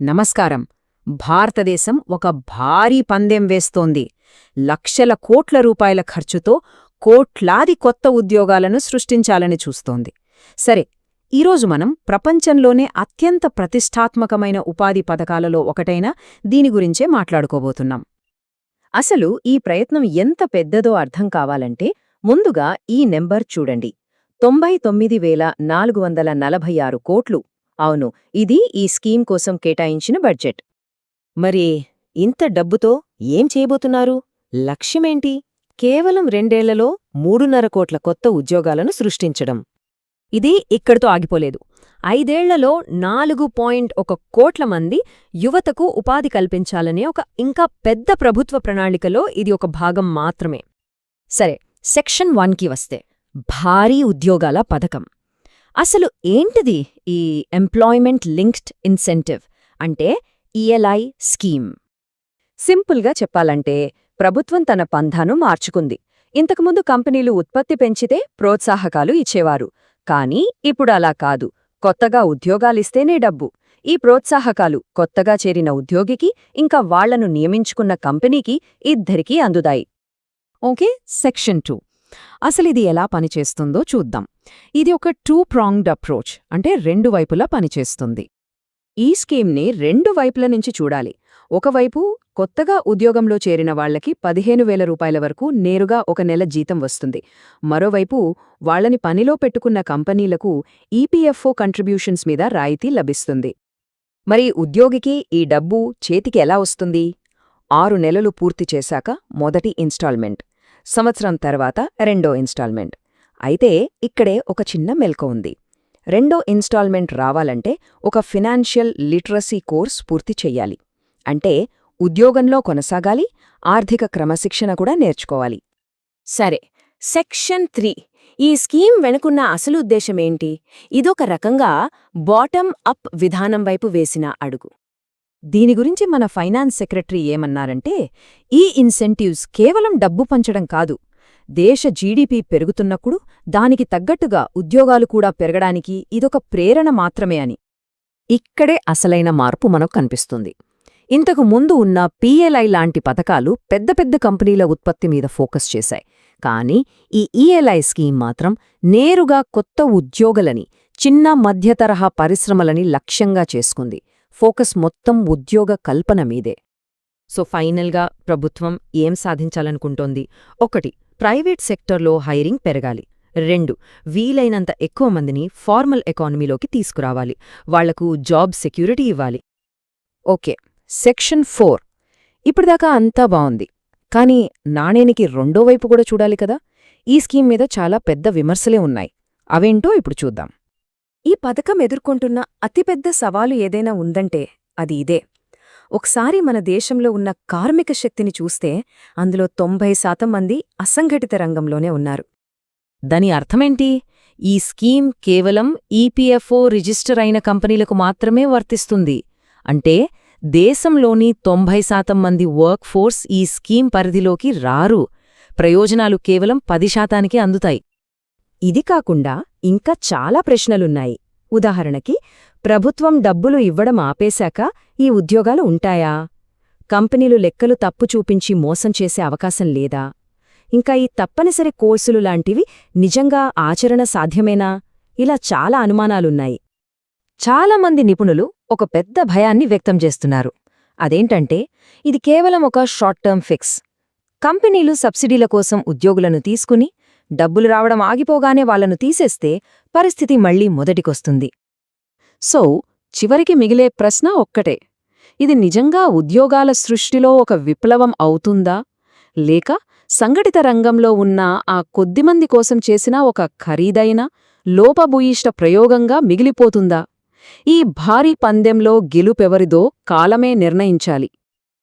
నమస్కారం. భారతదేశం ఒక భారీ పందెం వేస్తోంది. లక్షల కోట్ల రూపాయల ఖర్చుతో కోట్లాది కొత్త ఉద్యోగాలను సృష్టించాలని చూస్తోంది. సరే ఈరోజు మనం ప్రపంచంలోనే అత్యంత ప్రతిష్టాత్మకమైన ఉపాధి పథకాలలో ఒకటైన దీని గురించే మాట్లాడుకోబోతున్నాం. అసలు ఈ ప్రయత్నం ఎంత పెద్దదో అర్థం కావాలంటే ముందుగా ఈ నెంబర్ చూడండి. తొంభై తొమ్మిది వేల నాలుగు వందల నలభై ఆరు కోట్లు అవును ఇది ఈ స్కీమ్ కోసం కేటాయించిన బడ్జెట్. మరి ఇంత డబ్బుతో ఏం చేయబోతున్నారు? లక్ష్యమేంటి? కేవలం రెండేళ్ళలో మూడున్నర కోట్ల కొత్త ఉద్యోగాలను సృష్టించడం. ఇది ఇక్కడితో ఆగిపోలేదు. ఐదేళ్ళలో నాలుగు పాయింట్ ఒక కోట్ల మంది యువతకు ఉపాధి కల్పించాలనే ఒక ఇంకా పెద్ద ప్రభుత్వ ప్రణాళికలో ఇది ఒక భాగం మాత్రమే. సరే సెక్షన్ వన్కి వస్తే భారీ ఉద్యోగాల పథకం. అసలు ఏంటిది ఈ ఎంప్లాయ్మెంట్ లింక్డ్ ఇన్సెంటివ్ అంటే ఈఎల్ఐ స్కీమ్ సింపుల్గా చెప్పాలంటే ప్రభుత్వం తన పంధాను మార్చుకుంది. ఇంతకుముందు కంపెనీలు ఉత్పత్తి పెంచితే ప్రోత్సాహకాలు ఇచ్చేవారు. కానీ ఇప్పుడు అలా కాదు. కొత్తగా ఉద్యోగాలిస్తేనే డబ్బు. ఈ ప్రోత్సాహకాలు కొత్తగా చేరిన ఉద్యోగికి ఇంకా వాళ్ళను నియమించుకున్న కంపెనీకి ఇద్దరికీ అందుదాయి ఓకే సెక్షన్ టూ. అసలు ఇది ఎలా పనిచేస్తుందో చూద్దాం. ఇది ఒక టూ ప్రాంగ్డ్ అప్రోచ్ అంటే రెండు వైపులా పనిచేస్తుంది. ఈ స్కీమ్ని రెండు వైపుల నుంచి చూడాలి. ఒకవైపు కొత్తగా ఉద్యోగంలో చేరిన వాళ్ళకి పదిహేను వేల రూపాయల వరకు నేరుగా ఒక నెల జీతం వస్తుంది. మరోవైపు వాళ్ళని పనిలో పెట్టుకున్న కంపెనీలకు ఈపీఎఫ్ఓ కంట్రిబ్యూషన్స్ మీద రాయితీ లభిస్తుంది. మరి ఉద్యోగికి ఈ డబ్బు చేతికి ఎలా వస్తుంది? ఆరు నెలలు పూర్తి చేశాక మొదటి ఇన్స్టాల్మెంట్. సంవత్సరం తర్వాత రెండో ఇన్స్టాల్మెంట్. అయితే ఇక్కడే ఒక చిన్న మెల్క ఉంది. రెండో ఇన్స్టాల్మెంట్ రావాలంటే ఒక ఫినాన్షియల్ లిటరసీ కోర్స్ పూర్తి చెయ్యాలి. అంటే ఉద్యోగంలో కొనసాగాలి ఆర్థిక క్రమశిక్షణ కూడా నేర్చుకోవాలి. సరే సెక్షన్ త్రీ. ఈ స్కీమ్ వెనుకున్న అసలు ఉద్దేశమేంటి ఇదొక రకంగా బాటమ్ అప్ విధానం వైపు వేసిన అడుగు. దీని గురించి మన ఫైనాన్స్ సెక్రటరీ ఏమన్నారంటే ఈ ఇన్సెంటివ్స్ కేవలం డబ్బు పంచడం కాదు. దేశ జీడీపీ పెరుగుతున్నప్పుడు దానికి తగ్గట్టుగా ఉద్యోగాలు కూడా పెరగడానికి ఇదొక ప్రేరణ మాత్రమే అని. ఇక్కడే అసలైన మార్పు మనకు కనిపిస్తుంది. ఇంతకు ముందు ఉన్న పీఎల్ఐ లాంటి పథకాలు పెద్ద పెద్ద కంపెనీల ఉత్పత్తి మీద ఫోకస్ చేశాయి. కానీ ఈ ఈఎల్ఐ స్కీమ్ మాత్రం నేరుగా కొత్త ఉద్యోగులని చిన్న మధ్యతరహా పరిశ్రమలని లక్ష్యంగా చేసుకుంది. ఫోకస్ మొత్తం ఉద్యోగ కల్పన మీదే. సో ఫైనల్గా ప్రభుత్వం ఏం సాధించాలనుకుంటోంది? ఒకటి ప్రైవేట్ సెక్టర్లో హైరింగ్ పెరగాలి. రెండు వీలైనంత ఎక్కువ మందిని ఫార్మల్ ఎకానమీలోకి తీసుకురావాలి. వాళ్ళకు జాబ్ సెక్యూరిటీ ఇవ్వాలి. Okay section four. ఇప్పటిదాకా అంతా బావుంది. కానీ నాణేనికి రెండో వైపు కూడా చూడాలి కదా? ఈ స్కీమ్ మీద చాలా పెద్ద విమర్శలే ఉన్నాయి. అవేంటో ఇప్పుడు చూద్దాం. ఈ పథకం ఎదుర్కొంటున్న అతిపెద్ద సవాలు ఏదైనా ఉందంటే అది ఇదే. ఒకసారి మన దేశంలో ఉన్న కార్మిక శక్తిని చూస్తే అందులో తొంభై శాతం మంది అసంఘటిత రంగంలోనే ఉన్నారు. దాని అర్థమేంటి? ఈ స్కీమ్ కేవలం ఈపీఎఫ్ఓ రిజిస్టర్ అయిన కంపెనీలకు మాత్రమే వర్తిస్తుంది. అంటే దేశంలోని తొంభై శాతం మంది వర్క్ ఫోర్స్ ఈ స్కీమ్ పరిధిలోకి రారు. ప్రయోజనాలు కేవలం పది శాతానికే అందుతాయి. ఇది కాకుండా ఇంకా చాలా ప్రశ్నలున్నాయి. ఉదాహరణకి ప్రభుత్వం డబ్బులు ఇవ్వడం ఆపేశాక ఈ ఉద్యోగాలు ఉంటాయా? కంపెనీలు లెక్కలు తప్పు చూపించి మోసం చేసే అవకాశం లేదా? ఇంకా ఈ తప్పనిసరి కోర్సులు లాంటివి నిజంగా ఆచరణ సాధ్యమేనా? ఇలా చాలా అనుమానాలున్నాయి. చాలామంది నిపుణులు ఒక పెద్ద భయాన్ని వ్యక్తం చేస్తున్నారు. అదేంటంటే ఇది కేవలం ఒక షార్ట్ టర్మ్ ఫిక్స్. కంపెనీలు సబ్సిడీల కోసం ఉద్యోగులను తీసుకుని డబ్బులు రావడం ఆగిపోగానే వాళ్ళను తీసేస్తే పరిస్థితి మళ్ళీ మొదటికొస్తుంది. సో చివరికి మిగిలే ప్రశ్న ఒక్కటే. ఇది నిజంగా ఉద్యోగాల సృష్టిలో ఒక విప్లవం అవుతుందా? లేక సంఘటిత రంగంలో ఉన్న ఆ కొద్దిమంది కోసం చేసిన ఒక ఖరీదైన లోపభూయిష్ట ప్రయోగంగా మిగిలిపోతుందా? ఈ భారీ పందెంలో గెలుపెవరిదో కాలమే నిర్ణయించాలి.